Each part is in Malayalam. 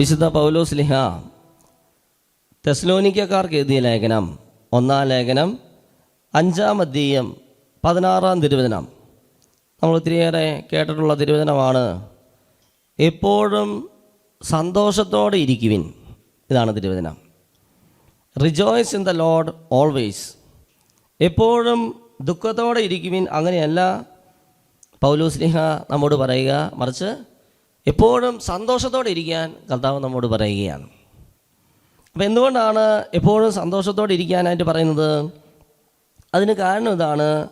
വിശുദ്ധ പൗലോസ് ലിഹ തെസ്ലോനിക്കക്കാർക്ക് എഴുതിയ ലേഖനം ഒന്നാം ലേഖനം അഞ്ചാം അധ്യയം പതിനാറാം തിരുവചനം. നമ്മൾ ഒത്തിരിയേറെ കേട്ടിട്ടുള്ള തിരുവചനമാണ് എപ്പോഴും സന്തോഷത്തോടെ ഇരിക്കുവിൻ. ഇതാണ് തിരുവചനം. Rejoice in the Lord always എപ്പോഴും ദുഃഖത്തോടെ ഇരിക്കുവിൻ. അങ്ങനെയല്ല പൗലൂസ്ലിഹ നമ്മോട് പറയുക മറിച്ച് എപ്പോഴും സന്തോഷത്തോടെ ഇരിക്കാൻ കർത്താവ് നമ്മോട് പറയുകയാണ്. അപ്പം എന്തുകൊണ്ടാണ് എപ്പോഴും സന്തോഷത്തോടെ ഇരിക്കാനായിട്ട് പറയുന്നത്? അതിന് കാരണം ഇതാണ്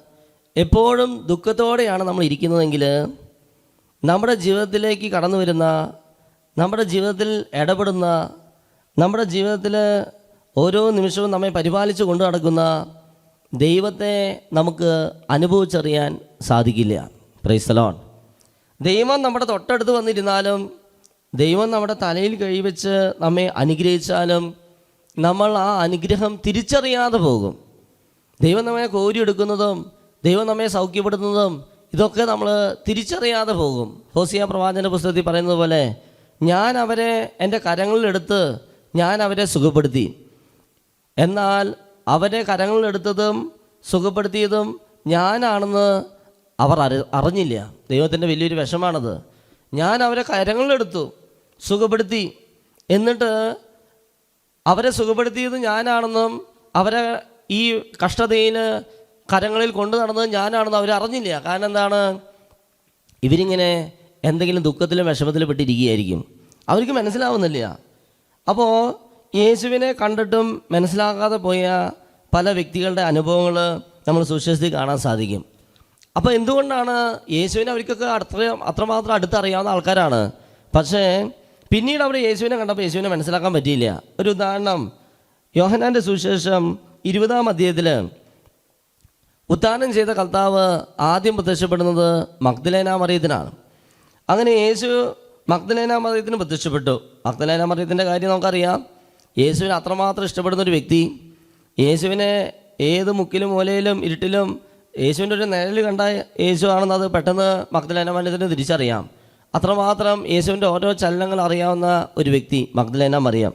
എപ്പോഴും ദുഃഖത്തോടെയാണ് നമ്മൾ ഇരിക്കുന്നതെങ്കിൽ നമ്മുടെ ജീവിതത്തിലേക്ക് കടന്നു വരുന്ന നമ്മുടെ ജീവിതത്തിൽ ഇടപെടുന്ന നമ്മുടെ ജീവിതത്തിൽ ഓരോ നിമിഷവും നമ്മെ പരിപാലിച്ച് കൊണ്ടു നടക്കുന്ന ദൈവത്തെ നമുക്ക് അനുഭവിച്ചറിയാൻ സാധിക്കില്ല. പ്രൈസ്തലോൺ ദൈവം നമ്മുടെ തൊട്ടടുത്ത് വന്നിരുന്നാലും ദൈവം നമ്മുടെ തലയിൽ കൈവച്ച് നമ്മെ അനുഗ്രഹിച്ചാലും നമ്മൾ ആ അനുഗ്രഹം തിരിച്ചറിയാതെ പോകും. ദൈവം നമ്മെ കോരിയെടുക്കുന്നതും ദൈവം നമ്മെ സൗഖ്യപ്പെടുത്തുന്നതും ഇതൊക്കെ നമ്മൾ തിരിച്ചറിയാതെ പോകും. ഹോസിയ പ്രവാചന പുസ്തകത്തിൽ പറയുന്നത് പോലെ ഞാൻ അവരെ എന്റെ കരങ്ങളിലെടുത്ത് ഞാൻ അവരെ സുഖപ്പെടുത്തി. എന്നാൽ അവരെ കരങ്ങളിലെടുത്തതും സുഖപ്പെടുത്തിയതും ഞാനാണെന്ന് അവർ അറി അറിഞ്ഞില്ല. ദൈവത്തിന്റെ വലിയൊരു വിഷമാണത്. ഞാൻ അവരെ കരങ്ങളിലെടുത്തു. സുഖപ്പെടുത്തി. എന്നിട്ട് അവരെ സുഖപ്പെടുത്തിയത് ഞാനാണെന്നും അവരെ ഈ കഷ്ടതയിൽ കരങ്ങളിൽ കൊണ്ടു നടന്നത് ഞാനാണെന്ന് അവരറിഞ്ഞില്ല കാരണം എന്താണ്? ഇവരിങ്ങനെ എന്തെങ്കിലും ദുഃഖത്തിലും വിഷമത്തിലും പെട്ടിരിക്കുകയായിരിക്കും. അവർക്ക് മനസ്സിലാവുന്നില്ല. അപ്പോൾ യേശുവിനെ കണ്ടിട്ടും മനസ്സിലാകാതെ പോയ പല വ്യക്തികളുടെ അനുഭവങ്ങൾ നമ്മൾ സുശേഷത്തിൽ കാണാൻ സാധിക്കും. അപ്പോൾ എന്തുകൊണ്ടാണ് യേശുവിനെ അവർക്കൊക്കെ അത്ര അത്രമാത്രം അടുത്തറിയാവുന്ന ആൾക്കാരാണ്? പക്ഷേ പിന്നീട് അവർ യേശുവിനെ കണ്ടപ്പോൾ യേശുവിനെ മനസ്സിലാക്കാൻ പറ്റിയില്ല. ഒരു ഉദാഹരണം യോഹനാന്റെ സുവിശേഷം ഇരുപതാം അധ്യായത്തിൽ ഉദ്ധാനം ചെയ്ത കർത്താവ് ആദ്യം പ്രത്യക്ഷപ്പെടുന്നത് മഗ്ദലേന മറിയത്തിനാണ്. അങ്ങനെ യേശു മഗ്ദലേന മറിയത്തിന് പ്രത്യക്ഷപ്പെട്ടു. മഗ്ദലേന മറിയത്തിന്റെ കാര്യം നമുക്കറിയാം. യേശുവിനെ അത്രമാത്രം ഇഷ്ടപ്പെടുന്ന ഒരു വ്യക്തി യേശുവിനെ ഏത് മുക്കിലും മൂലയിലും ഇരുട്ടിലും യേശുവിന്റെ ഒരു നിഴൽ കണ്ട യേശു ആണെന്ന് അത് പെട്ടെന്ന് മഗ്ദലേന മറിയത്തിന് തിരിച്ചറിയാം. അത്രമാത്രം യേശുവിന്റെ ഓരോ ചലനങ്ങൾ അറിയാവുന്ന ഒരു വ്യക്തി മഗ്ദലേന മറിയം.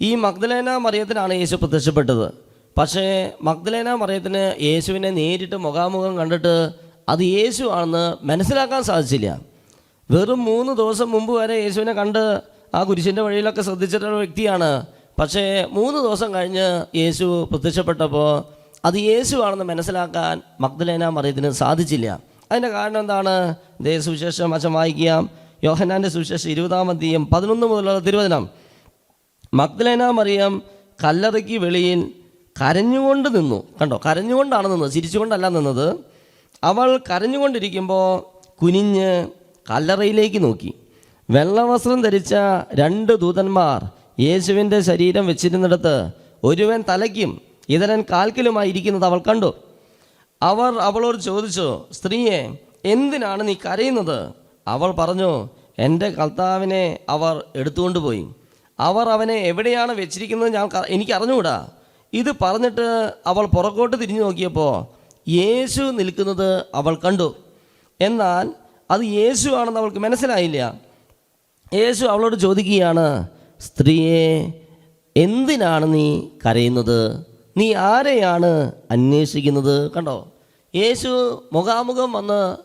ഈ മഗ്ദലേന മറിയത്തിനാണ് യേശു പ്രത്യക്ഷപ്പെട്ടത്. പക്ഷേ മഗ്ദലേന മറിയത്തിന് യേശുവിനെ നേരിട്ട് മുഖാമുഖം കണ്ടിട്ട് അത് യേശു ആണെന്ന് മനസ്സിലാക്കാൻ സാധിച്ചില്ല. വെറും മൂന്ന് ദിവസം മുമ്പ് വരെ യേശുവിനെ കണ്ട് ആ കുരിശിന്റെ വഴിയിലൊക്കെ ശ്രദ്ധിച്ചിട്ടുള്ള വ്യക്തിയാണ്. പക്ഷേ മൂന്ന് ദിവസം കഴിഞ്ഞ് യേശു പ്രത്യക്ഷപ്പെട്ടപ്പോൾ അത് യേശു ആണെന്ന് മനസ്സിലാക്കാൻ മഗ്ദലേന മറിയത്തിന് സാധിച്ചില്ല. അതിന്റെ കാരണം എന്താണ്? ദേ സുവിശേഷം അച്ഛൻ വായിക്കാം. യോഹനാന്റെ സുവിശേഷം ഇരുപതാം അധ്യയം പതിനൊന്ന് മുതലുള്ള തിരുവചനം. മഗ്ദലേന മറിയം കല്ലറയ്ക്ക് വെളിയിൽ കരഞ്ഞുകൊണ്ട് നിന്നു. കണ്ടോ? കരഞ്ഞുകൊണ്ടാണ് നിന്നത്. ചിരിച്ചുകൊണ്ടല്ല നിന്നത്. അവൾ കരഞ്ഞുകൊണ്ടിരിക്കുമ്പോൾ കുനിഞ്ഞ് കല്ലറയിലേക്ക് നോക്കി. വെള്ളവസ്ത്രം ധരിച്ച രണ്ട് ദൂതന്മാർ യേശുവിന്റെ ശരീരം വെച്ചിരുന്നിടത്ത് ഒരുവൻ തലയ്ക്കും ഇതരൻ കാൽക്കിലുമായി ഇരിക്കുന്നത് അവൾ കണ്ടു. അവർ അവളോട് ചോദിച്ചു സ്ത്രീയെ എന്തിനാണ് നീ കരയുന്നത്? അവൾ പറഞ്ഞു എന്റെ കർത്താവിനെ അവർ എടുത്തുകൊണ്ടുപോയി. അവർ അവനെ എവിടെയാണ് വെച്ചിരിക്കുന്നത് ഞാൻ എനിക്കറിഞ്ഞുകൂടാ. ഇത് പറഞ്ഞിട്ട് അവൾ പുറകോട്ട് തിരിഞ്ഞു നോക്കിയപ്പോൾ യേശു നിൽക്കുന്നത് അവൾ കണ്ടു. എന്നാൽ അത് യേശു ആണെന്ന് അവൾക്ക് മനസ്സിലായില്ല. യേശു അവളോട് ചോദിക്കുകയാണ് സ്ത്രീയെ എന്തിനാണ് നീ കരയുന്നത്? നീ ആരെയാണ് അന്വേഷിക്കുന്നത്? കണ്ടോ? യേശു മുഖാമുഖം വന്ന്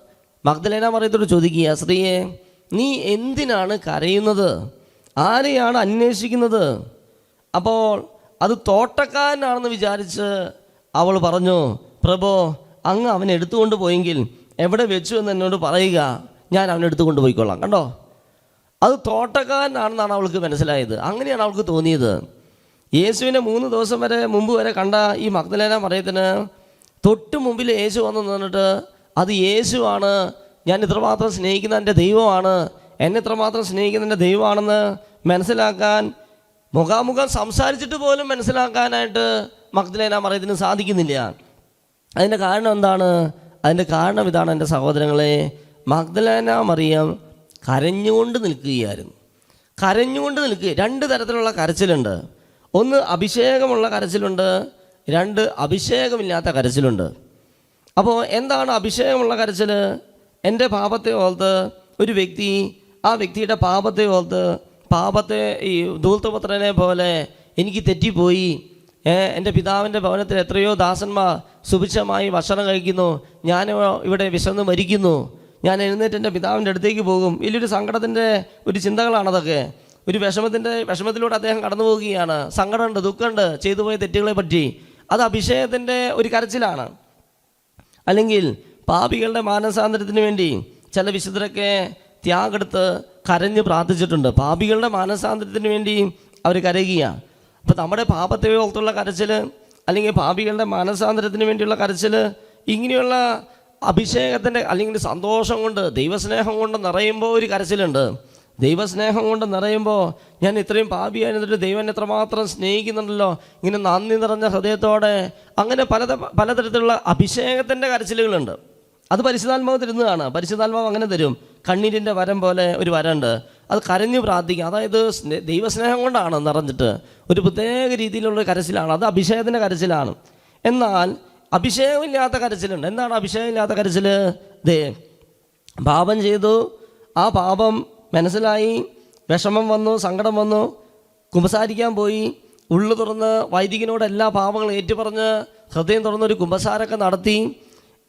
മഗ്ദലേന മറിയത്തോട് ചോദിക്കുക സ്ത്രീയെ നീ എന്തിനാണ് കരയുന്നത്? ആരെയാണ് അന്വേഷിക്കുന്നത്? അപ്പോൾ അത് തോട്ടക്കാരനാണെന്ന് വിചാരിച്ച് അവൾ പറഞ്ഞു പ്രഭോ അങ്ങ് അവനെ എടുത്തുകൊണ്ട് പോയെങ്കിൽ എവിടെ വെച്ചു എന്ന് എന്നോട് പറയുക. ഞാൻ അവനെ എടുത്തുകൊണ്ട് പോയിക്കൊള്ളാം. കണ്ടോ? അത് തോട്ടക്കാരനാണെന്നാണ് അവൾക്ക് മനസ്സിലായത്. അങ്ങനെയാണ് അവൾക്ക് തോന്നിയത്. യേശുവിനെ മൂന്ന് ദിവസം വരെ മുമ്പ് വരെ കണ്ട ഈ മഗ്ദലേന മറിയത്തിന് തൊട്ട് മുമ്പിൽ യേശു വന്ന് നിന്നിട്ട് അത് യേശുവാണ്. ഞാൻ ഇത്രമാത്രം സ്നേഹിക്കുന്ന എന്റെ ദൈവമാണ്. എന്നെ ഇത്രമാത്രം സ്നേഹിക്കുന്ന എന്റെ ദൈവമാണെന്ന് മനസ്സിലാക്കാൻ മുഖാമുഖം സംസാരിച്ചിട്ട് പോലും മനസ്സിലാക്കാനായിട്ട് മഗ്ദലേന മറിയത്തിന് സാധിക്കുന്നില്ല. അതിന്റെ കാരണം എന്താണ്? അതിന്റെ കാരണം ഇതാണ് എന്റെ സഹോദരങ്ങളെ മഗ്ദലേന മറിയം കരഞ്ഞുകൊണ്ട് നിൽക്കുകയായിരുന്നു. കരഞ്ഞുകൊണ്ട് നിൽക്കുക. രണ്ട് തരത്തിലുള്ള കരച്ചിലുണ്ട്. ഒന്ന് അഭിഷേകമുള്ള കരച്ചിലുണ്ട് രണ്ട് അഭിഷേകമില്ലാത്ത കരച്ചിലുണ്ട്. അപ്പോൾ എന്താണ് അഭിഷേകമുള്ള കരച്ചിൽ എന്റെ പാപത്തെ ഓർത്ത് ഒരു വ്യക്തി ആ വ്യക്തിയുടെ പാപത്തെ ഓർത്ത് പാപത്തെ ഈ ധൂർത്തപുത്രനെ പോലെ എനിക്ക് തെറ്റിപ്പോയി. എന്റെ പിതാവിന്റെ ഭവനത്തിൽ എത്രയോ ദാസന്മാർ സുഭിക്ഷമായി ഭക്ഷണം കഴിക്കുന്നു. ഞാൻ ഇവിടെ വിശന്ന് മരിക്കുന്നു. ഞാൻ എഴുന്നേറ്റ് എന്റെ പിതാവിന്റെ അടുത്തേക്ക് പോകും. വലിയൊരു സങ്കടത്തിന്റെ ഒരു ചിന്തകളാണതൊക്കെ. ഒരു വിഷമത്തിന്റെ വിഷമത്തിലൂടെ അദ്ദേഹം കടന്നു പോവുകയാണ്. സങ്കടമുണ്ട് ദുഃഖമുണ്ട്. ചെയ്തു പോയ തെറ്റുകളെ പറ്റി. അത് അഭിഷേകത്തിന്റെ ഒരു കരച്ചിലാണ്. അല്ലെങ്കിൽ പാപികളുടെ മാനസാന്തരത്തിന് വേണ്ടി ചില വിശുദ്ധരൊക്കെ ത്യാഗെടുത്ത് കരഞ്ഞ് പ്രാർത്ഥിച്ചിട്ടുണ്ട്. പാപികളുടെ മാനസാന്തരത്തിന് വേണ്ടി അവർ കരയുകയാണ് അപ്പോൾ നമ്മുടെ പാപത്തെ ഓർത്തുള്ള കരച്ചിൽ അല്ലെങ്കിൽ പാപികളുടെ മാനസാന്തരത്തിന് വേണ്ടിയുള്ള കരച്ചിൽ ഇങ്ങനെയുള്ള അഭിഷേകത്തിന്റെ അല്ലെങ്കിൽ സന്തോഷം കൊണ്ട് ദൈവസ്നേഹം കൊണ്ട് നിറയുമ്പോൾ ഒരു കരച്ചിലുണ്ട്. ദൈവസ്നേഹം കൊണ്ട് നിറയുമ്പോൾ ഞാൻ ഇത്രയും പാപിയായിരുന്നിട്ട് ദൈവം എത്രമാത്രം സ്നേഹിക്കുന്നുണ്ടല്ലോ. ഇങ്ങനെ നന്ദി നിറഞ്ഞ ഹൃദയത്തോടെ അങ്ങനെ പല പലതരത്തിലുള്ള അഭിഷേകത്തിന്റെ കരച്ചിലുകളുണ്ട്. അത് പരിശുദ്ധാത്മാവ് തരുന്നതാണ്. പരിശുദ്ധാത്മാവ് അങ്ങനെ തരും. കണ്ണീരിന്റെ വരം പോലെ ഒരു വരമുണ്ട് അത് കരഞ്ഞു പ്രാർത്ഥിക്കുക അതായത് സ്നേ- ദൈവസ്നേഹം കൊണ്ടാണ് നിറഞ്ഞിട്ട്. ഒരു പ്രത്യേക രീതിയിലുള്ള കരച്ചിലാണ്. അത് അഭിഷേകത്തിന്റെ കരച്ചിലാണ്. എന്നാൽ അഭിഷേകമില്ലാത്ത കരച്ചിലുണ്ട്. എന്താണ് അഭിഷേകമില്ലാത്ത കരച്ചിൽ ദേ പാപം ചെയ്തു. ആ പാപം മനസ്സിലായി വിഷമം വന്നു സങ്കടം വന്നു. കുമ്പസാരിക്കാൻ പോയി. ഉള്ളു തുറന്ന് വൈദികനോട് എല്ലാ പാപങ്ങളും ഏറ്റുപറഞ്ഞ് ഹൃദയം തുറന്നൊരു കുമ്പസാരമൊക്കെ നടത്തി.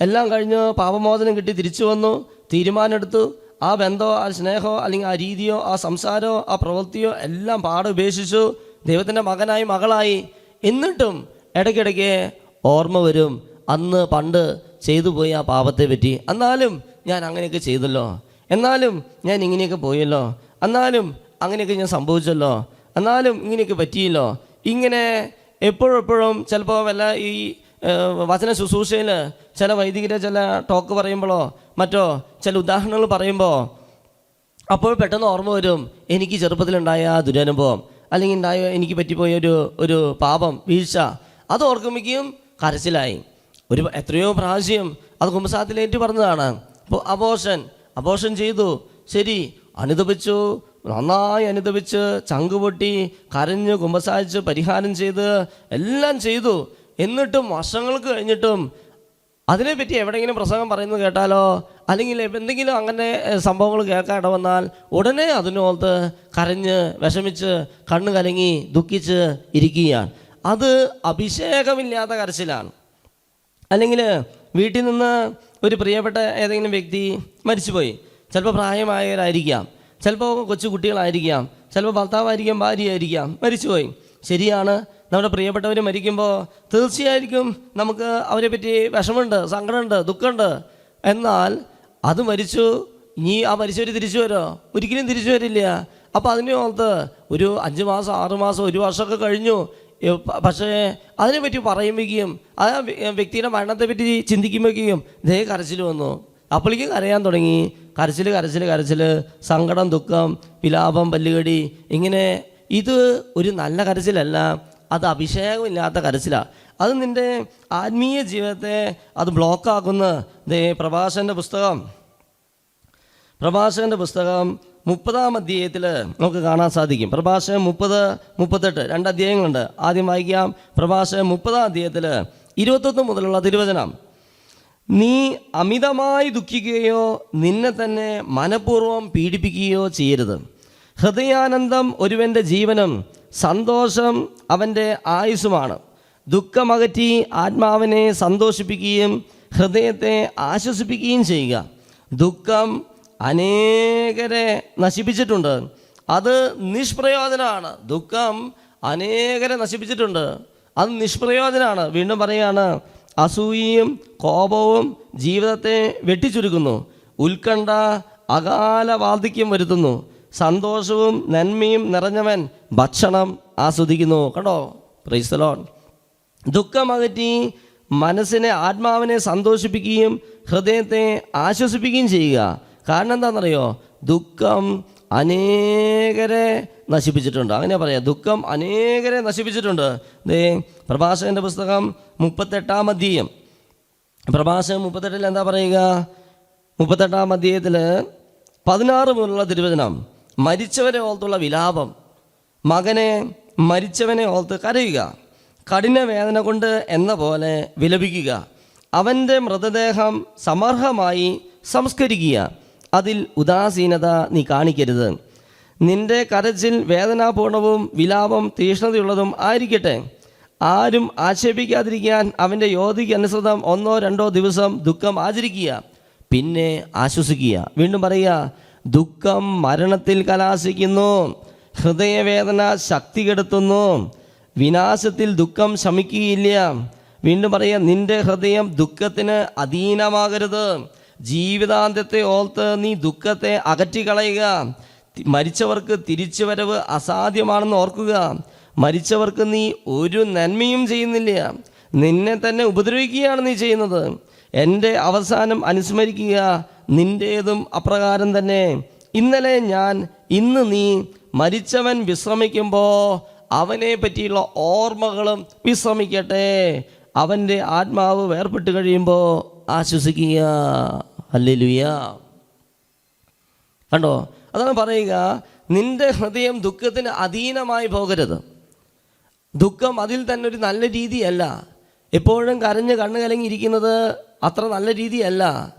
എല്ലാം കഴിഞ്ഞ് പാപമോചനം കിട്ടി തിരിച്ചു വന്നു. തീരുമാനമെടുത്തു. ആ ബന്ധമോ ആ സ്നേഹമോ അല്ലെങ്കിൽ ആ രീതിയോ ആ സംസാരമോ ആ പ്രവൃത്തിയോ എല്ലാം പാടെ ഉപേക്ഷിച്ചു. ദൈവത്തിന്റെ മകനായി മകളായി. എന്നിട്ടും ഇടയ്ക്കിടയ്ക്ക് ഓർമ്മ വരും. അന്ന് പണ്ട് ചെയ്തു പോയി ആ പാപത്തെ പറ്റി എന്നാലും ഞാൻ അങ്ങനെയൊക്കെ ചെയ്തല്ലോ. എന്നാലും ഞാൻ ഇങ്ങനെയൊക്കെ പോയല്ലോ. എന്നാലും അങ്ങനെയൊക്കെ ഞാൻ സംഭവിച്ചല്ലോ. എന്നാലും ഇങ്ങനെയൊക്കെ പറ്റിയല്ലോ. ഇങ്ങനെ എപ്പോഴും എപ്പോഴും ചിലപ്പോൾ വല്ല ഈ വചന ശുശ്രൂഷയിൽ ചില വൈദികരെ ചില ടോക്ക് പറയുമ്പോഴോ മറ്റോ ചില ഉദാഹരണങ്ങൾ പറയുമ്പോൾ അപ്പോൾ പെട്ടെന്ന് ഓർമ്മ വരും എനിക്ക് ചെറുപ്പത്തിലുണ്ടായ ആ ദുരനുഭവം. അല്ലെങ്കിൽ ഉണ്ടായ എനിക്ക് പറ്റിപ്പോയ ഒരു ഒരു പാപം വീഴ്ച. അത് ഓർക്കുമ്പോഴേക്കും കരച്ചിലായി. ഒരു എത്രയോ പ്രാവശ്യം അത് കുമ്പസാത്തിലേറ്റ് പറഞ്ഞതാണ്. അപ്പോൾ അബോഷൻ അബോഷൻ ചെയ്തു. ശരി അനുദപിച്ചു. നന്നായി അനുദപിച്ച് ചങ്ക് പൊട്ടി കരഞ്ഞ് കുമ്പസാരിച്ച് പരിഹാരം ചെയ്ത് എല്ലാം ചെയ്തു. എന്നിട്ടും വർഷങ്ങൾക്ക് കഴിഞ്ഞിട്ടും അതിനെപ്പറ്റി എവിടെയെങ്കിലും പ്രസംഗം പറയുന്നത് കേട്ടാലോ? അല്ലെങ്കിൽ എന്തെങ്കിലും അങ്ങനെ സംഭവങ്ങൾ കേൾക്കാൻ ഇടവന്നാൽ ഉടനെ അതിനോർത്ത് കരഞ്ഞ് വിഷമിച്ച് കണ്ണ് കലങ്ങി ദുഃഖിച്ച് ഇരിക്കുകയാണ്. അത് അഭിഷേകമില്ലാത്ത കരച്ചിലാണ്. അല്ലെങ്കിൽ വീട്ടിൽ നിന്ന് ഒരു പ്രിയപ്പെട്ട ഏതെങ്കിലും വ്യക്തി മരിച്ചുപോയി. ചിലപ്പോൾ പ്രായമായവരായിരിക്കാം. ചിലപ്പോൾ കൊച്ചു കുട്ടികളായിരിക്കാം ചിലപ്പോൾ ഭർത്താവായിരിക്കാം ഭാര്യയായിരിക്കാം മരിച്ചുപോയി. ശരിയാണ്. നമ്മുടെ പ്രിയപ്പെട്ടവർ മരിക്കുമ്പോൾ തീർച്ചയായിരിക്കും നമുക്ക് അവരെ പറ്റി വിഷമമുണ്ട് സങ്കടമുണ്ട് ദുഃഖമുണ്ട്. എന്നാൽ അത് മരിച്ചു. ഇനി ആ മരിച്ചവർ തിരിച്ചു വരുമോ? ഒരിക്കലും തിരിച്ചു വരില്ല. അപ്പോൾ അതിനെ ഓർത്ത് ഒരു അഞ്ച് മാസം ആറ് മാസം ഒരു വർഷമൊക്കെ കഴിഞ്ഞു. പക്ഷേ അതിനെപ്പറ്റി പറയുമ്പോഴേക്കും ആ വ്യ- വ്യക്തിയുടെ മരണത്തെപ്പറ്റി ചിന്തിക്കുമ്പോഴേക്കും ദേ കരച്ചിൽ വന്നു. അപ്പോഴേക്കും കരയാൻ തുടങ്ങി. കരച്ചിൽ കരച്ചിൽ കരച്ചിൽ സങ്കടം ദുഃഖം വിലാപം പല്ലുകടി. ഇങ്ങനെ ഇത് ഒരു നല്ല കരച്ചിലല്ല. അത് അഭിഷേകമില്ലാത്ത കരച്ചിലാണ് അത് നിന്റെ ആത്മീയ ജീവിതത്തെ അത് ബ്ലോക്കാക്കുന്ന ദേ പ്രഭാഷന്റെ പുസ്തകം. പ്രഭാഷകന്റെ പുസ്തകം മുപ്പതാം അധ്യായത്തിൽ നമുക്ക് കാണാൻ സാധിക്കും. പ്രഭാഷകൻ മുപ്പത് മുപ്പത്തെട്ട് രണ്ട് അധ്യായങ്ങളുണ്ട്. ആദ്യം വായിക്കാം. പ്രഭാഷകൻ മുപ്പതാം അധ്യായത്തിൽ ഇരുപത്തൊന്ന് മുതലുള്ള തിരുവചനം. നീ അമിതമായി ദുഃഖിക്കുകയോ നിന്നെ തന്നെ മനഃപൂർവം പീഡിപ്പിക്കുകയോ ചെയ്യരുത്. ഹൃദയാനന്ദം ഒരുവന്റെ ജീവനും സന്തോഷം അവന്റെ ആയുസ്സുമാണ്. ദുഃഖമകറ്റി ആത്മാവിനെ സന്തോഷിപ്പിക്കുകയും ഹൃദയത്തെ ആശ്വസിപ്പിക്കുകയും ചെയ്യുക. ദുഃഖം അനേകരെ നശിപ്പിച്ചിട്ടുണ്ട്. അത് നിഷ്പ്രയോജനമാണ്. ദുഃഖം അനേകരെ നശിപ്പിച്ചിട്ടുണ്ട്. അത് നിഷ്പ്രയോജനമാണ്. വീണ്ടും പറയുകയാണ് അസൂയയും കോപവും ജീവിതത്തെ വെട്ടിച്ചുരുക്കുന്നു. ഉത്കണ്ഠ അകാല വാർദ്ധക്യം വരുത്തുന്നു. സന്തോഷവും നന്മയും നിറഞ്ഞവൻ ഭക്ഷണം ആസ്വദിക്കുന്നു. കണ്ടോ? പ്രൈസ്തലോൺ ദുഃഖമകറ്റി മനസ്സിനെ ആത്മാവിനെ സന്തോഷിപ്പിക്കുകയും ഹൃദയത്തെ ആശ്വസിപ്പിക്കുകയും ചെയ്യുക. കാരണം എന്താണെന്നറിയോ ദുഃഖം അനേകരെ നശിപ്പിച്ചിട്ടുണ്ട്. അങ്ങനെ പറയാ. ദുഃഖം അനേകരെ നശിപ്പിച്ചിട്ടുണ്ട്. ദേ പ്രഭാഷകന്റെ പുസ്തകം മുപ്പത്തെട്ടാം അധ്യയം. പ്രഭാഷകൻ മുപ്പത്തെട്ടിൽ എന്താ പറയുക? മുപ്പത്തെട്ടാം അധ്യയത്തിൽ പതിനാറ് മുതലുള്ള തിരുവചനം. മരിച്ചവരെ ഓർത്തുള്ള വിലാപം. മകനെ മരിച്ചവനെ ഓർത്ത് കരയുക. കഠിന വേദന കൊണ്ട് എന്ന പോലെ വിലപിക്കുക. അവന്റെ മൃതദേഹം സമർഹമായി സംസ്കരിക്കുക. അതിൽ ഉദാസീനത നീ കാണിക്കരുത്. നിന്റെ കരച്ചിൽ വേദനാപൂർണവും വിലാപം തീഷ്ണതയുള്ളതും ആയിരിക്കട്ടെ. ആരും ആക്ഷേപിക്കാതിരിക്കാൻ അവന്റെ യോധിക്ക് അനുസൃതം ഒന്നോ രണ്ടോ ദിവസം ദുഃഖം ആചരിക്കുക പിന്നെ ആശ്വസിക്കുക. വീണ്ടും പറയുക ദുഃഖം മരണത്തിൽ കലാശിക്കുന്നു ഹൃദയവേദന ശക്തി കെടുത്തുന്നു വിനാശത്തിൽ ദുഃഖം ശമിക്കുകയില്ല. വീണ്ടും പറയുക നിന്റെ ഹൃദയം ദുഃഖത്തിന് അധീനമാകരുത്. ജീവിതാന്ത്യത്തെ ഓർത്ത് നീ ദുഃഖത്തെ അകറ്റിക്കളയുക. കളയുക മരിച്ചവർക്ക് തിരിച്ചുവരവ് അസാധ്യമാണെന്ന് ഓർക്കുക. മരിച്ചവർക്ക് നീ ഒരു നന്മയും ചെയ്യുന്നില്ല. നിന്നെ തന്നെ ഉപദ്രവിക്കുകയാണ് നീ ചെയ്യുന്നത്. എന്റെ അവസാനം അനുസ്മരിക്കുക. നിന്റേതും അപ്രകാരം തന്നെ. ഇന്നലെ ഞാൻ ഇന്ന് നീ മരിച്ചവൻ വിശ്രമിക്കുമ്പോൾ അവനെ പറ്റിയുള്ള ഓർമ്മകളും വിശ്രമിക്കട്ടെ. അവന്റെ ആത്മാവ് വേർപെട്ട് കഴിയുമ്പോൾ ആശ്വസിക്കുക. അല്ലെലുയ കണ്ടോ? അതാണ് പറയുക നിന്റെ ഹൃദയം ദുഃഖത്തിന് അധീനമായി പോകരുത്. ദുഃഖം അതിൽ തന്നെ ഒരു നല്ല രീതിയല്ല. എപ്പോഴും കരഞ്ഞ് കണ്ണു കലങ്ങിയിരിക്കുന്നത് അത്ര നല്ല രീതിയല്ല.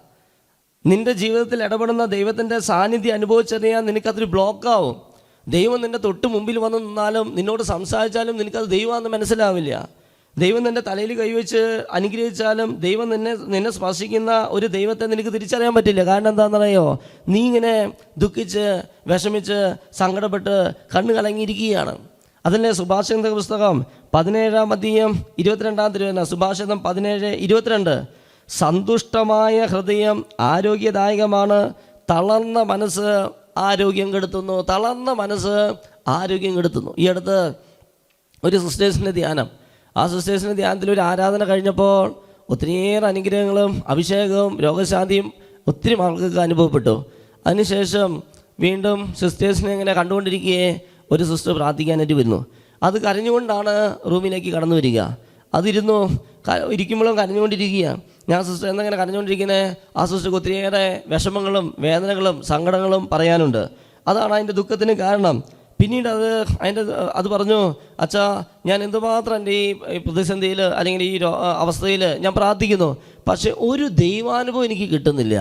നിന്റെ ജീവിതത്തിൽ ഇടപെടുന്ന ദൈവത്തിന്റെ സാന്നിധ്യം അനുഭവിച്ചറിയാൻ നിനക്കതൊരു ബ്ലോക്കാവും. ദൈവം നിന്റെ തൊട്ട് മുമ്പിൽ വന്ന് നിന്നാലും നിന്നോട് സംസാരിച്ചാലും നിനക്കത് ദൈവമാണെന്ന് മനസ്സിലാവില്ല. ദൈവം നിന്റെ തലയിൽ കൈവച്ച് അനുഗ്രഹിച്ചാലും ദൈവം നിന്നെ നിന്നെ സ്പർശിക്കുന്ന ഒരു ദൈവത്തെ നിനക്ക് തിരിച്ചറിയാൻ പറ്റില്ല. കാരണം എന്താണെന്നറിയോ? നീ ഇങ്ങനെ ദുഃഖിച്ച് വിഷമിച്ച് സങ്കടപ്പെട്ട് കണ്ണു കലങ്ങിയിരിക്കുകയാണ്. അതല്ലേ സുഭാഷിത പുസ്തകം പതിനേഴാം അധ്യയം ഇരുപത്തിരണ്ടാം തിരുവന സുഭാഷിതം പതിനേഴ് ഇരുപത്തിരണ്ട്. സന്തുഷ്ടമായ ഹൃദയം ആരോഗ്യദായകമാണ്. തളർന്ന മനസ്സ് ആരോഗ്യം കെടുത്തുന്നു. തളർന്ന മനസ്സ് ആരോഗ്യം കെടുത്തുന്നു. ഈ അടുത്ത് ഒരു സിസ്റ്റേഴ്സിന്റെ ധ്യാനം. ആ സിസ്റ്റേഴ്സിന്റെ ധ്യാനത്തിൽ ഒരു ആരാധന കഴിഞ്ഞപ്പോൾ ഒത്തിരിയേറെ അനുഗ്രഹങ്ങളും അഭിഷേകവും രോഗശാന്തിയും ഒത്തിരി ആൾക്കൊക്കെ അനുഭവപ്പെട്ടു. അതിനുശേഷം വീണ്ടും സിസ്റ്റേഴ്സിനെ ഇങ്ങനെ കണ്ടുകൊണ്ടിരിക്കുകയെ ഒരു സിസ്റ്റർ പ്രാർത്ഥിക്കാനായിട്ട് വരുന്നു. അത് കരഞ്ഞുകൊണ്ടാണ് റൂമിലേക്ക് കടന്നു വരിക. അതിരുന്നു ഇരിക്കുമ്പോഴും കരഞ്ഞുകൊണ്ടിരിക്കുക ഞാൻ സിസ്റ്റർ എന്നങ്ങനെ കരഞ്ഞുകൊണ്ടിരിക്കുന്നത് ആ സിസ്റ്റർക്ക് ഒത്തിരിയേറെ വിഷമങ്ങളും വേദനകളും സങ്കടങ്ങളും പറയാനുണ്ട്. അതാണ് അതിന്റെ ദുഃഖത്തിന് കാരണം. പിന്നീട് അത് അതിന്റെ അത് പറഞ്ഞു അച്ഛാ ഞാൻ എന്തുമാത്രം എന്റെ ഈ പ്രതിസന്ധിയിൽ അല്ലെങ്കിൽ ഈ അവസ്ഥയിൽ ഞാൻ പ്രാർത്ഥിക്കുന്നു. പക്ഷേ ഒരു ദൈവാനുഭവം എനിക്ക് കിട്ടുന്നില്ല.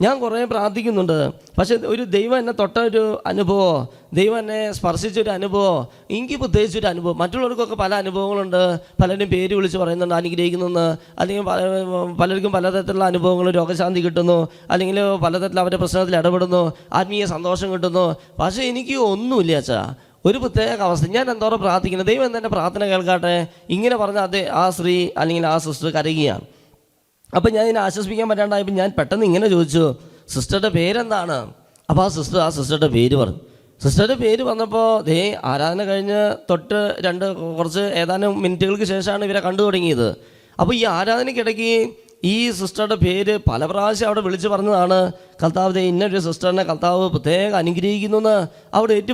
ഞാൻ കുറേ പ്രാർത്ഥിക്കുന്നുണ്ട്. പക്ഷേ ഒരു ദൈവം എന്നെ തൊട്ട ഒരു അനുഭവമോ ദൈവം എന്നെ സ്പർശിച്ചൊരു അനുഭവമോ എനിക്ക് പ്രത്യേകിച്ചൊരു അനുഭവം മറ്റുള്ളവർക്കൊക്കെ പല അനുഭവങ്ങളുണ്ട്. പലരും പേര് വിളിച്ച് പറയുന്നുണ്ട് അനുഗ്രഹിക്കുന്നെന്ന്. അല്ലെങ്കിൽ പല- പലർക്കും പലതരത്തിലുള്ള അനുഭവങ്ങൾ രോഗശാന്തി കിട്ടുന്നു. അല്ലെങ്കിൽ പലതരത്തിൽ അവരുടെ പ്രശ്നത്തിൽ ഇടപെടുന്നു ആത്മീയ സന്തോഷം കിട്ടുന്നു. പക്ഷേ എനിക്ക് ഒന്നുമില്ല അച്ഛാ. ഒരു പ്രത്യേക അവസ്ഥ. ഞാൻ എന്തോരം പ്രാർത്ഥിക്കുന്നത് ദൈവം എന്നെ പ്രാർത്ഥന കേൾക്കാട്ടെ. ഇങ്ങനെ പറഞ്ഞ അതെ ആ സ്ത്രീ അല്ലെങ്കിൽ ആ സിസ്റ്റർ കരയുകയാണ്. അപ്പം ഞാൻ ഇതിനെ ആശ്വസിപ്പിക്കാൻ പറ്റാണ്ടായപ്പോൾ ഞാൻ പെട്ടെന്ന് ഇങ്ങനെ ചോദിച്ചു സിസ്റ്ററുടെ പേരെന്താണ്? അപ്പോൾ ആ സിസ്റ്റർ ആ സിസ്റ്ററുടെ പേര് പറഞ്ഞു. സിസ്റ്ററുടെ പേര് വന്നപ്പോൾ ദേ ആരാധന കഴിഞ്ഞ് തൊട്ട് രണ്ട് കുറച്ച് ഏതാനും മിനിറ്റുകൾക്ക് ശേഷമാണ് ഇവരെ കണ്ടു തുടങ്ങിയത്. അപ്പോൾ ഈ ആരാധനയ്ക്കിടയ്ക്ക് ഈ സിസ്റ്ററുടെ പേര് പല പ്രാവശ്യം അവിടെ വിളിച്ചു പറഞ്ഞതാണ്. കർത്താവ് ദേ ഇന്നൊരു സിസ്റ്ററിനെ കർത്താവ് പ്രത്യേകം അനുഗ്രഹിക്കുന്നു എന്ന് അവിടെ ഏറ്റു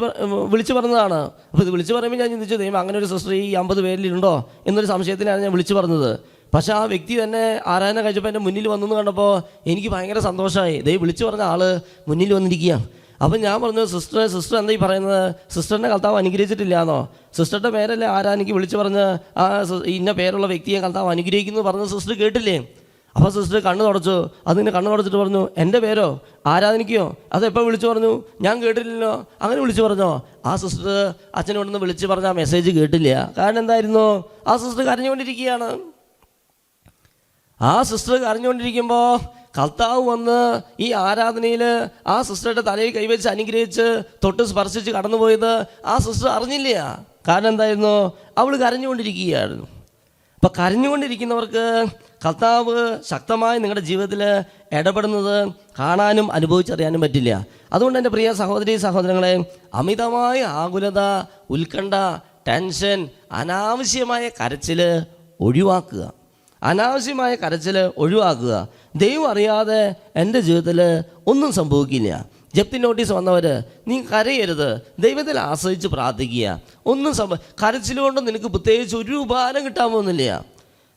വിളിച്ചു പറഞ്ഞതാണ്. അപ്പോൾ ഇത് വിളിച്ചു പറയുമ്പോൾ ഞാൻ ചിന്തിച്ചു ദൈവം അങ്ങനെ ഒരു സിസ്റ്റർ ഈ അമ്പത് പേരിലുണ്ടോ എന്നൊരു സംശയത്തിനാണ് ഞാൻ വിളിച്ചു പറഞ്ഞത്. പക്ഷെ ആ വ്യക്തി തന്നെ ആരാധന കഴിച്ചപ്പോൾ എന്റെ മുന്നിൽ വന്നു കണ്ടപ്പോൾ എനിക്ക് ഭയങ്കര സന്തോഷമായി. ദൈവം വിളിച്ചു പറഞ്ഞ ആൾ മുന്നിൽ വന്നിരിക്കുകയാണ്. അപ്പം ഞാൻ പറഞ്ഞു സിസ്റ്റർ സിസ്റ്റർ എന്താ ഈ പറയുന്നത്? സിസ്റ്ററിന്റെ കർത്താവ് അനുഗ്രഹിച്ചിട്ടില്ല എന്നോ സിസ്റ്ററുടെ പേരല്ലേ ആരാനിക്ക് വിളിച്ചു പറഞ്ഞ് ആ ഇന്ന പേരുള്ള വ്യക്തിയെ കർത്താവ് അനുഗ്രഹിക്കുന്നു പറഞ്ഞ് സിസ്റ്റർ കേട്ടില്ലേ? അപ്പോൾ സിസ്റ്റർ കണ്ണ് തുടച്ചു. അതിന് കണ്ണ് തുടച്ചിട്ട് പറഞ്ഞു എന്റെ പേരോ? ആരാധനിക്കോ അതെപ്പോൾ വിളിച്ചു പറഞ്ഞു? ഞാൻ കേട്ടില്ലല്ലോ. അങ്ങനെ വിളിച്ചു പറഞ്ഞോ? ആ സിസ്റ്റർ അച്ഛനോടൊന്ന് വിളിച്ച് പറഞ്ഞ ആ മെസ്സേജ് കേട്ടില്ല. കാരണം എന്തായിരുന്നു? ആ സിസ്റ്റർ കരഞ്ഞുകൊണ്ടിരിക്കുകയാണ്. ആ സിസ്റ്റർ കരഞ്ഞുകൊണ്ടിരിക്കുമ്പോൾ കർത്താവ് വന്ന് ഈ ആരാധനയിൽ ആ സിസ്റ്ററുടെ തലയിൽ കൈവച്ച് അനുഗ്രഹിച്ച് തൊട്ട് സ്പർശിച്ച് കടന്നുപോയത് ആ സിസ്റ്റർ അറിഞ്ഞില്ല. കാരണം എന്തായിരുന്നു? അവൾ കരഞ്ഞുകൊണ്ടിരിക്കുകയായിരുന്നു. അപ്പം കരഞ്ഞുകൊണ്ടിരിക്കുന്നവർക്ക് കർത്താവ് ശക്തമായി നിങ്ങളുടെ ജീവിതത്തിൽ ഇടപെടുന്നത് കാണാനും അനുഭവിച്ചറിയാനും പറ്റില്ല. അതുകൊണ്ട് എന്റെ പ്രിയ സഹോദരി സഹോദരങ്ങളെ അമിതമായ ആകുലത ഉത്കണ്ഠ ടെൻഷൻ അനാവശ്യമായ കരച്ചിൽ ഒഴിവാക്കുക. അനാവശ്യമായ കരച്ചിൽ ഒഴിവാക്കുക. ദൈവം അറിയാതെ എന്റെ ജീവിതത്തിൽ ഒന്നും സംഭവിക്കില്ല. ജപ്തി നോട്ടീസ് വന്നവർ നീ കരയരുത്. ദൈവത്തിൽ ആശ്രയിച്ച് പ്രാർത്ഥിക്കുക. ഒന്നും സംഭവ കരച്ചിലുകൊണ്ട് നിനക്ക് പ്രത്യേകിച്ച് ഒരു ഉപകാരം കിട്ടാൻ പോകുന്നില്ല.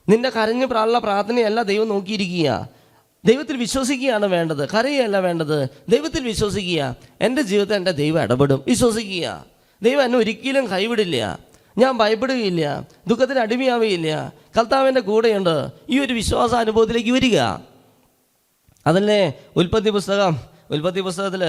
നിന്റെ കരഞ്ഞ് പ്രാണുള്ള പ്രാർത്ഥനയല്ല ദൈവം നോക്കിയിരിക്കുക. ദൈവത്തിൽ വിശ്വസിക്കുകയാണ് വേണ്ടത്. കരയല്ല വേണ്ടത്. ദൈവത്തിൽ വിശ്വസിക്കുക. എന്റെ ജീവിതത്തിൽ എന്റെ ദൈവം ഇടപെടും. വിശ്വസിക്കുക. ദൈവം എന്നെ ഒരിക്കലും കൈവിടില്ല. ഞാൻ ഭയപ്പെടുകയില്ല. ദുഃഖത്തിന് അടിമയാവുകയില്ല. കർത്താവിന്റെ കൂടെയുണ്ട്. ഈ ഒരു വിശ്വാസ അനുഭവത്തിലേക്ക് വരിക. അതല്ലേ ഉൽപ്പത്തി പുസ്തകം? ഉൽപ്പത്തി പുസ്തകത്തിൽ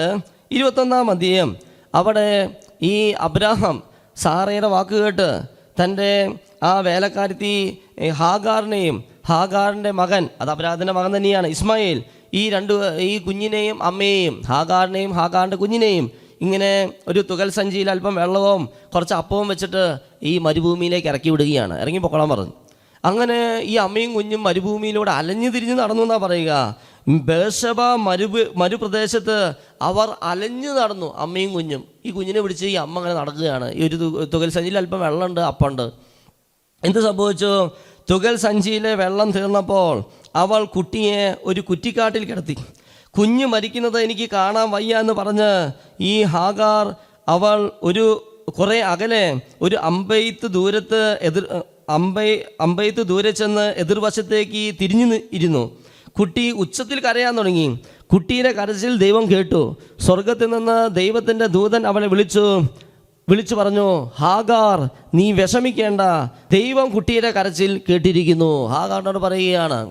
ഇരുപത്തൊന്നാം അധ്യയം. അവിടെ ഈ അബ്രാഹം സാറയുടെ വാക്ക് കേട്ട് തന്റെ ആ വേലക്കാരത്തി ഹാഗാറിനെയും ഹാഗാറിന്റെ മകൻ അത് അബ്രാഹത്തിന്റെ മകൻ തന്നെയാണ് ഇസ്മായിൽ ഈ രണ്ട് ഈ കുഞ്ഞിനെയും അമ്മയെയും ഹാഗാറിനെയും ഹാഗാറിന്റെ കുഞ്ഞിനെയും ഇങ്ങനെ ഒരു തുകൽ സഞ്ചിയിൽ അല്പം വെള്ളവും കുറച്ച് അപ്പവും വെച്ചിട്ട് ഈ മരുഭൂമിയിലേക്ക് ഇറക്കി വിടുകയാണ്. ഇറങ്ങി പൊക്കോളാൻ പറഞ്ഞു. അങ്ങനെ ഈ അമ്മയും കുഞ്ഞും മരുഭൂമിയിലൂടെ അലഞ്ഞു തിരിഞ്ഞ് നടന്നു എന്നാ പറയുക. ബേഷബ മരുഭൂ മരുപ്രദേശത്ത് അവർ അലഞ്ഞു നടന്നു അമ്മയും കുഞ്ഞും. ഈ കുഞ്ഞിനെ പിടിച്ച് ഈ അമ്മ അങ്ങനെ നടക്കുകയാണ്. ഈ ഒരു തുകൽ സഞ്ചിയിൽ അല്പം വെള്ളമുണ്ട് അപ്പുണ്ട്. എന്ത് സംഭവിച്ചു? തുകൽ സഞ്ചിയിലെ വെള്ളം തീർന്നപ്പോൾ അവൾ കുട്ടിയെ ഒരു കുറ്റിക്കാട്ടിൽ കിടത്തി. കുഞ്ഞ് മരിക്കുന്നത് എനിക്ക് കാണാൻ വയ്യ എന്ന് പറഞ്ഞ് ഈ ഹാഗാർ അവൾ ഒരു കുറേ അകലെ ഒരു അമ്പെയ്ത്ത് ദൂരത്ത് എതിർ അമ്പൈ അമ്പെയ്ത്ത് ദൂരെ ചെന്ന് എതിർവശത്തേക്ക് തിരിഞ്ഞു ഇരുന്നു. കുട്ടി ഉച്ചത്തിൽ കരയാൻ തുടങ്ങി. കുട്ടിയുടെ കരച്ചിൽ ദൈവം കേട്ടു. സ്വർഗത്തിൽ നിന്ന് ദൈവത്തിന്റെ ദൂതൻ അവളെ വിളിച്ചു വിളിച്ചു പറഞ്ഞു ഹാഗാർ നീ വിഷമിക്കേണ്ട. ദൈവം കുട്ടിയുടെ കരച്ചിൽ കേട്ടിരിക്കുന്നു. ഹാഗാറിനോട് പറയുകയാണ്.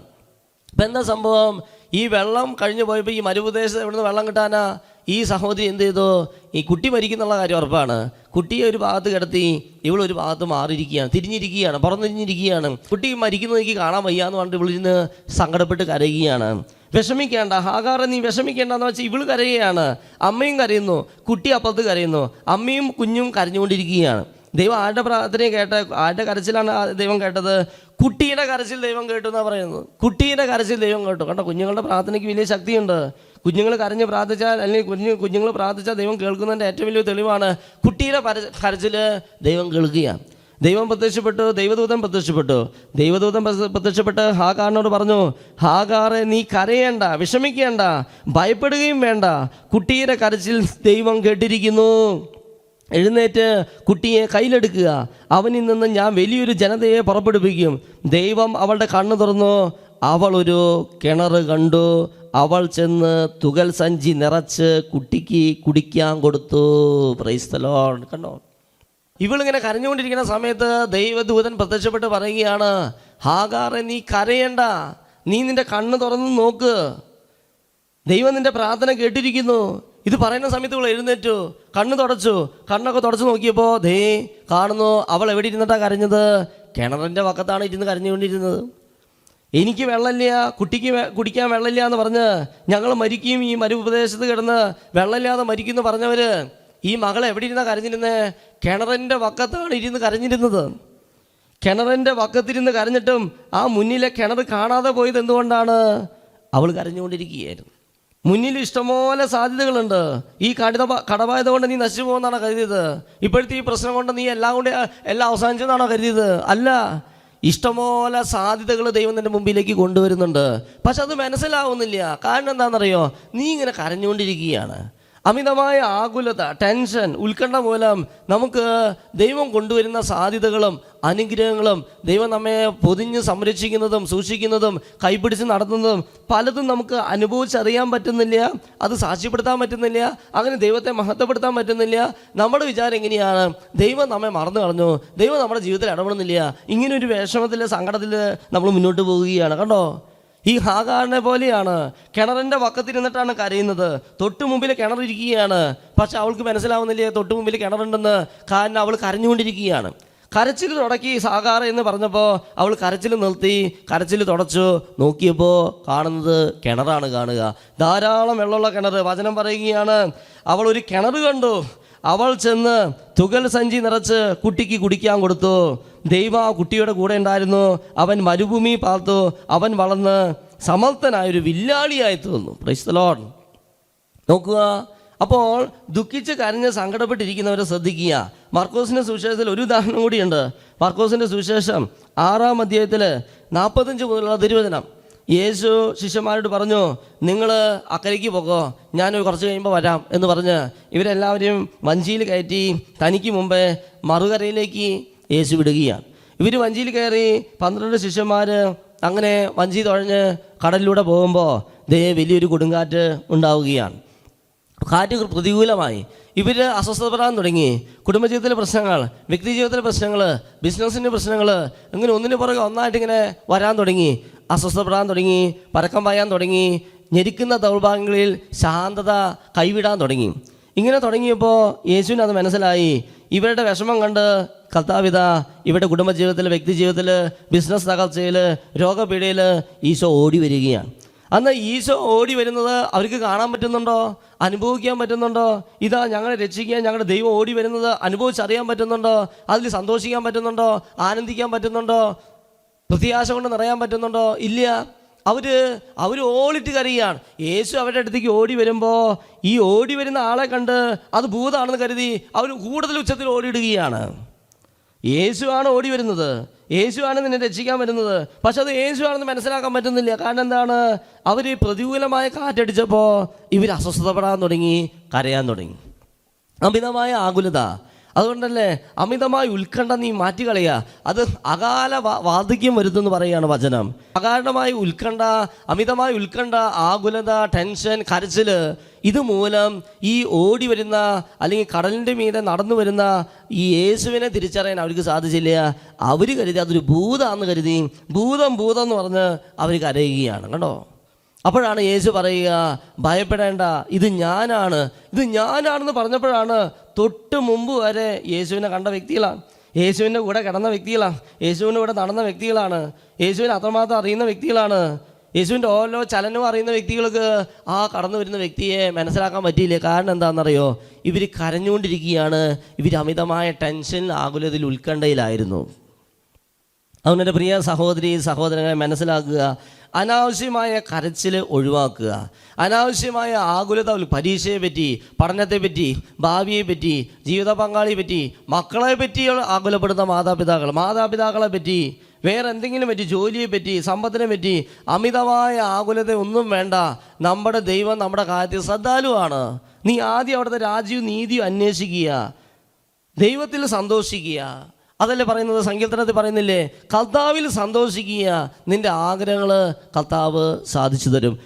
ഇപ്പം എന്താ സംഭവം? ഈ വെള്ളം കഴിഞ്ഞു പോയപ്പോൾ ഈ മരുപ്രദേശത്ത് എവിടുന്ന് വെള്ളം കിട്ടാനാ? ഈ സഹോദരി എന്ത് ചെയ്തു? ഈ കുട്ടി മരിക്കുന്നുള്ള കാര്യം ഉറപ്പാണ്. കുട്ടിയെ ഒരു ഭാഗത്ത് കിടത്തി ഇവളൊരു ഭാഗത്ത് മാറിയിരിക്കുകയാണ് തിരിഞ്ഞിരിക്കുകയാണ് പുറന്നിരിഞ്ഞിരിക്കുകയാണ് കുട്ടി മരിക്കുന്നത് എനിക്ക് കാണാൻ വയ്യാന്ന് പറഞ്ഞിട്ട് ഇവളിരുന്ന് സങ്കടപ്പെട്ട് കരയുകയാണ്. വിഷമിക്കേണ്ട ഹാകാറെ നീ വിഷമിക്കേണ്ടെന്ന് വെച്ചാൽ ഇവൾ കരയുകയാണ്. അമ്മയും കരയുന്നു കുട്ടി അപ്പുറത്ത് കരയുന്നു. അമ്മയും കുഞ്ഞും കരഞ്ഞുകൊണ്ടിരിക്കുകയാണ്. ദൈവം ആരുടെ പ്രാർത്ഥനയെ കേട്ട ആരുടെ കരച്ചിലാണ് ദൈവം കേട്ടത്? കുട്ടിയുടെ കരച്ചിൽ ദൈവം കേട്ടു എന്നാണ് പറയുന്നത്. കുട്ടിയുടെ കരച്ചിൽ ദൈവം കേട്ടു. കണ്ടോ കുഞ്ഞുങ്ങളുടെ പ്രാർത്ഥനയ്ക്ക് വലിയ ശക്തിയുണ്ട്. കുഞ്ഞുങ്ങൾ കരഞ്ഞ് പ്രാർത്ഥിച്ചാൽ അല്ലെങ്കിൽ കുഞ്ഞു കുഞ്ഞുങ്ങൾ പ്രാർത്ഥിച്ചാൽ ദൈവം കേൾക്കുന്നതിന്റെ ഏറ്റവും വലിയ തെളിവാണ് കുട്ടിയുടെ പര- കരച്ചിൽ ദൈവം കേൾക്കുകയാണ് ദൈവം പ്രത്യക്ഷപ്പെട്ടു ദൈവദൂതൻ പ്രത്യക്ഷപ്പെട്ടു. ദൈവദൂതൻ പ്രത്യ- പ്രത്യക്ഷപ്പെട്ട് ഹാഗാറിനോട് പറഞ്ഞു ഹാഗാറെ നീ കരയേണ്ട വിഷമിക്കേണ്ട ഭയപ്പെടുകയും വേണ്ട. കുട്ടിയുടെ കരച്ചിൽ ദൈവം കേട്ടിരിക്കുന്നു. എഴുന്നേറ്റ് കുട്ടിയെ കയ്യിലെടുക്കുക. അവനിൽ നിന്ന് ഞാൻ വലിയൊരു ജനതയെ പുറപ്പെടുവിക്കും. ദൈവം അവളുടെ കണ്ണ് തുറന്നു. അവൾ ഒരു കിണർ കണ്ടു. അവൾ ചെന്ന് തുകൽ സഞ്ചി നിറച്ച് കുട്ടിക്ക് കുടിക്കാൻ കൊടുത്തു. പ്രൈസ്തലോ കണ്ടോ? ഇവളിങ്ങനെ കരഞ്ഞുകൊണ്ടിരിക്കുന്ന സമയത്ത് ദൈവദൂതൻ പ്രത്യക്ഷപ്പെട്ട് പറയുകയാണ് ഹാഗാറെ നീ കരയണ്ട. നീ നിന്റെ കണ്ണ് തുറന്ന് നോക്ക്. ദൈവം നിന്റെ പ്രാർത്ഥന കേട്ടിരിക്കുന്നു. ഇത് പറയുന്ന സമയത്ത് ഇവൾ എഴുന്നേറ്റു കണ്ണ് തുടച്ചു കണ്ണൊക്കെ തുടച്ചു നോക്കിയപ്പോൾ ദേ കാണുന്നു അവൾ എവിടെ ഇരുന്നിട്ടാണ് കരഞ്ഞത്? കിണറിന്റെ വക്കത്താണ് ഇരുന്ന് കരഞ്ഞുകൊണ്ടിരുന്നത്. എനിക്ക് വെള്ളമില്ല കുട്ടിക്ക് കുടിക്കാൻ വെള്ളമില്ല എന്ന് പറഞ്ഞ് ഞങ്ങൾ മരിക്കും ഈ മരുപ്രദേശത്ത് കിടന്ന് വെള്ളമില്ലാതെ മരിക്കുമെന്ന് പറഞ്ഞവർ ഈ മകൾ എവിടെ ഇരുന്നാ കരഞ്ഞിരുന്നത് കിണറിന്റെ വക്കത്താണ് ഇരുന്ന് കരഞ്ഞിരുന്നത്. കിണറിന്റെ വക്കത്തിരുന്ന് കരഞ്ഞിട്ടും ആ മുന്നിലെ കിണർ കാണാതെ പോയത് എന്തുകൊണ്ടാണ്? അവൾ കരഞ്ഞുകൊണ്ടിരിക്കുകയായിരുന്നു. മുന്നിൽ ഇഷ്ടംപോലെ സാധ്യതകളുണ്ട്. ഈ കടിത കടമായത് കൊണ്ട് നീ നശിച്ചു പോകുന്നതാണോ കരുതിയത്. ഇപ്പോഴത്തെ ഈ പ്രശ്നം കൊണ്ട് നീ എല്ലാം കൊണ്ട് എല്ലാം അവസാനിച്ചെന്നാണോ കരുതിയത്? അല്ല. ഇഷ്ടംപോലെ സാധ്യതകൾ ദൈവം തന്റെ മുമ്പിലേക്ക് കൊണ്ടുവരുന്നുണ്ട്. പക്ഷെ അത് മനസ്സിലാവുന്നില്ല. കാരണം എന്താണെന്നറിയോ? നീ ഇങ്ങനെ കരഞ്ഞുകൊണ്ടിരിക്കുകയാണ്. അമിതമായ ആകുലത ടെൻഷൻ ഉത്കണ്ഠ മൂലം നമുക്ക് ദൈവം കൊണ്ടുവരുന്ന സാധ്യതകളും അനുഗ്രഹങ്ങളും ദൈവം നമ്മെ പൊതിഞ്ഞ് സംരക്ഷിക്കുന്നതും സൂക്ഷിക്കുന്നതും കൈപിടിച്ച് നടത്തുന്നതും പലതും നമുക്ക് അനുഭവിച്ചറിയാൻ പറ്റുന്നില്ല അത് സാക്ഷ്യപ്പെടുത്താൻ പറ്റുന്നില്ല അങ്ങനെ ദൈവത്തെ മഹത്വപ്പെടുത്താൻ പറ്റുന്നില്ല. നമ്മുടെ വിചാരം എങ്ങനെയാണ്? ദൈവം നമ്മെ മറന്നു കളഞ്ഞു ദൈവം നമ്മുടെ ജീവിതത്തിൽ ഇടപെടുന്നില്ല. ഇങ്ങനെ ഒരു വിഷമത്തിൽ സങ്കടത്തിൽ നമ്മൾ മുന്നോട്ട് പോവുകയാണ് കണ്ടോ? ഈ ഹാഗാറിനെ പോലെയാണ്. കിണറിന്റെ വക്കത്തിരുന്നിട്ടാണ് കരയുന്നത്. തൊട്ടു മുമ്പിൽ കിണറിരിക്കുകയാണ് പക്ഷെ അവൾക്ക് മനസ്സിലാവുന്നില്ല തൊട്ടു മുമ്പിൽ കിണറുണ്ടെന്ന്? കാരണം അവൾ കരഞ്ഞുകൊണ്ടിരിക്കുകയാണ്. കരച്ചിൽ തുടക്കി സാകാറ എന്ന് പറഞ്ഞപ്പോൾ അവൾ കരച്ചിൽ നിർത്തി കരച്ചിൽ തുടച്ചു. നോക്കിയപ്പോൾ കാണുന്നത് കിണറാണ് കാണുക. ധാരാളം വെള്ളമുള്ള കിണർ വചനം പറയുകയാണ് അവൾ ഒരു കിണർ കണ്ടു. അവൾ ചെന്ന് തുകൽ സഞ്ചി നിറച്ച് കുട്ടിക്ക് കുടിക്കാൻ കൊടുത്തു. ദൈവ ആ കുട്ടിയുടെ കൂടെ ഉണ്ടായിരുന്നു. അവൻ മരുഭൂമി പാർത്തു. അവൻ വളർന്ന് സമർത്ഥനായൊരു വില്ലാളിയായി തീർന്നു. പ്രൈസ്തലോൺ നോക്കുക. അപ്പോൾ ദുഃഖിച്ച് കരഞ്ഞ് സങ്കടപ്പെട്ടിരിക്കുന്നവരെ ശ്രദ്ധിക്കുക. മാർക്കോസിന്റെ സുവിശേഷത്തിൽ ഒരു ഉദാഹരണം കൂടിയുണ്ട്. മാർക്കോസിന്റെ സുവിശേഷം ആറാം അധ്യായത്തിൽ നാൽപ്പത്തഞ്ച് മുതലുള്ള തിരുവചനം. യേശു ശിഷ്യന്മാരോട് പറഞ്ഞു നിങ്ങൾ അക്കരയ്ക്ക് പോകോ ഞാൻ കുറച്ച് കഴിയുമ്പോൾ വരാം എന്ന് പറഞ്ഞ് ഇവരെല്ലാവരെയും വഞ്ചിയിൽ കയറ്റി തനിക്ക് മുമ്പേ മറുകരയിലേക്ക് യേശു വിടുകയാണ്. ഇവർ വഞ്ചിയിൽ കയറി പന്ത്രണ്ട് ശിഷ്യന്മാർ അങ്ങനെ വഞ്ചി തുഴഞ്ഞ് കടലിലൂടെ പോകുമ്പോൾ ദേ വലിയൊരു കൊടുങ്കാറ്റ് ഉണ്ടാവുകയാണ്. കാറ്റ് പ്രതികൂലമായി. ഇവർ അസ്വസ്ഥപ്പെടാൻ തുടങ്ങി. കുടുംബജീവിതത്തിലെ പ്രശ്നങ്ങൾ വ്യക്തി ജീവിതത്തിലെ പ്രശ്നങ്ങൾ ബിസിനസ്സിന്റെ പ്രശ്നങ്ങൾ ഇങ്ങനെ ഒന്നിന് പുറകെ ഒന്നായിട്ട് ഇങ്ങനെ വരാൻ തുടങ്ങി. അസ്വസ്ഥപ്പെടാൻ തുടങ്ങി പരക്കം പായാൻ തുടങ്ങി ഞെരിക്കുന്ന ദൗർഭാഗ്യങ്ങളിൽ ശാന്തത കൈവിടാൻ തുടങ്ങി. ഇങ്ങനെ തുടങ്ങിയപ്പോൾ യേശുവിന് അത് മനസ്സിലായി. ഇവരുടെ വിഷമം കണ്ട് കർത്താവിത ഇവരുടെ കുടുംബജീവിതത്തിൽ വ്യക്തി ജീവിതത്തിൽ ബിസിനസ് തകർച്ചയിൽ രോഗപീഠയിൽ ഈശോ ഓടി വരികയാണ്. അന്ന് ഈശോ ഓടി വരുന്നത് അവർക്ക് കാണാൻ പറ്റുന്നുണ്ടോ? അനുഭവിക്കാൻ പറ്റുന്നുണ്ടോ? ഇതാ ഞങ്ങളെ രക്ഷിക്കാൻ ഞങ്ങളുടെ ദൈവം ഓടി വരുന്നത് അനുഭവിച്ചറിയാൻ പറ്റുന്നുണ്ടോ? അതിൽ സന്തോഷിക്കാൻ പറ്റുന്നുണ്ടോ? ആനന്ദിക്കാൻ പറ്റുന്നുണ്ടോ? പ്രത്യാശ കൊണ്ട് നിറയാൻ പറ്റുന്നുണ്ടോ? ഇല്ല. അവർ അവർ ഓളിട്ട് കരയുകയാണ് യേശു അവരുടെ അടുത്തേക്ക് ഓടി വരുമ്പോൾ ഈ ഓടി വരുന്ന ആളെ കണ്ട് അത് ഭൂതാണെന്ന് കരുതി അവർ കൂടുതൽ ഉച്ചത്തിൽ ഓടിയിടുകയാണ്. യേശുവാണ് ഓടി വരുന്നത്. യേശുവാണ് നിന്നെ രക്ഷിക്കാൻ വരുന്നത്. പക്ഷെ അത് യേശുവാണെന്ന് മനസ്സിലാക്കാൻ പറ്റുന്നില്ല. കാരണം എന്താണ്? അവർ പ്രതികൂലമായ കാറ്റടിച്ചപ്പോൾ ഇവർ അസ്വസ്ഥതപ്പെടാൻ തുടങ്ങി കരയാൻ തുടങ്ങി. അമിതമായ ആകുലത. അതുകൊണ്ടല്ലേ അമിതമായ ഉത്കണ്ഠ നീ മാറ്റിക്കളയുക? അത് അകാല വാർദ്ധക്യം വരുത്തുമെന്ന് പറയുകയാണ് വചനം. അകാരണമായ ഉത്കണ്ഠ അമിതമായ ഉത്കണ്ഠ ആകുലത ടെൻഷൻ കരച്ചിൽ ഇതുമൂലം ഈ ഓടി വരുന്ന അല്ലെങ്കിൽ കടലിന്റെ മീതെ നടന്നു വരുന്ന ഈ യേശുവിനെ തിരിച്ചറിയാൻ അവർക്ക് സാധിച്ചില്ല. അവർ കരുതി അതൊരു ഭൂതമാണെന്ന് കരുതി ഭൂതം ഭൂതം എന്ന് പറഞ്ഞ് അവർ കരയുകയാണ്. കണ്ടോ? അപ്പോഴാണ് യേശു പറയുക ഭയപ്പെടേണ്ട ഇത് ഞാനാണ്. ഇത് ഞാനാണെന്ന് പറഞ്ഞപ്പോഴാണ് തൊട്ട് മുമ്പ് വരെ യേശുവിനെ കണ്ട വ്യക്തികളാണ്. യേശുവിന്റെ കൂടെ കിടന്ന വ്യക്തികളാണ്. യേശുവിന്റെ കൂടെ നടന്ന വ്യക്തികളാണ്. യേശുവിനെ അത്രമാത്രം അറിയുന്ന വ്യക്തികളാണ്. യേശുവിന്റെ ഓരോ ചലനവും അറിയുന്ന വ്യക്തികൾക്ക് ആ കടന്നു വരുന്ന വ്യക്തിയെ മനസ്സിലാക്കാൻ പറ്റിയില്ല? കാരണം എന്താണെന്നറിയോ? ഇവർ കരഞ്ഞുകൊണ്ടിരിക്കുകയാണ്. ഇവർ അമിതമായ ടെൻഷൻ ആകുലതയിൽ ഉത്കണ്ഠയിലായിരുന്നു. എന്റെ പ്രിയ സഹോദരി സഹോദരങ്ങളെ മനസ്സിലാക്കുക അനാവശ്യമായ കരച്ചിൽ ഒഴിവാക്കുക. അനാവശ്യമായ ആകുലത പരീക്ഷയെ പറ്റി പഠനത്തെ പറ്റി ഭാവിയെ പറ്റി ജീവിത പങ്കാളിയെ പറ്റി മക്കളെ പറ്റി ആകുലപ്പെടുന്ന മാതാപിതാക്കൾ മാതാപിതാക്കളെ പറ്റി വേറെ എന്തെങ്കിലും പറ്റി ജോലിയെ പറ്റി സമ്പത്തിനെ പറ്റി അമിതമായ ആകുലത ഒന്നും വേണ്ട. നമ്മുടെ ദൈവം നമ്മുടെ കാര്യത്തിൽ ശ്രദ്ധാലുവാണ്. നീ ആദ്യം അവിടുത്തെ രാജ്യവും നീതിയും അന്വേഷിക്കുക. ദൈവത്തിൽ സന്തോഷിക്കുക. അതല്ലേ പറയുന്നത്? സങ്കീർത്തനത്തിൽ പറയുന്നില്ലേ കർത്താവിൽ സന്തോഷിക്കുക നിന്റെ ആഗ്രഹങ്ങൾ കർത്താവ് സാധിച്ചു തരും.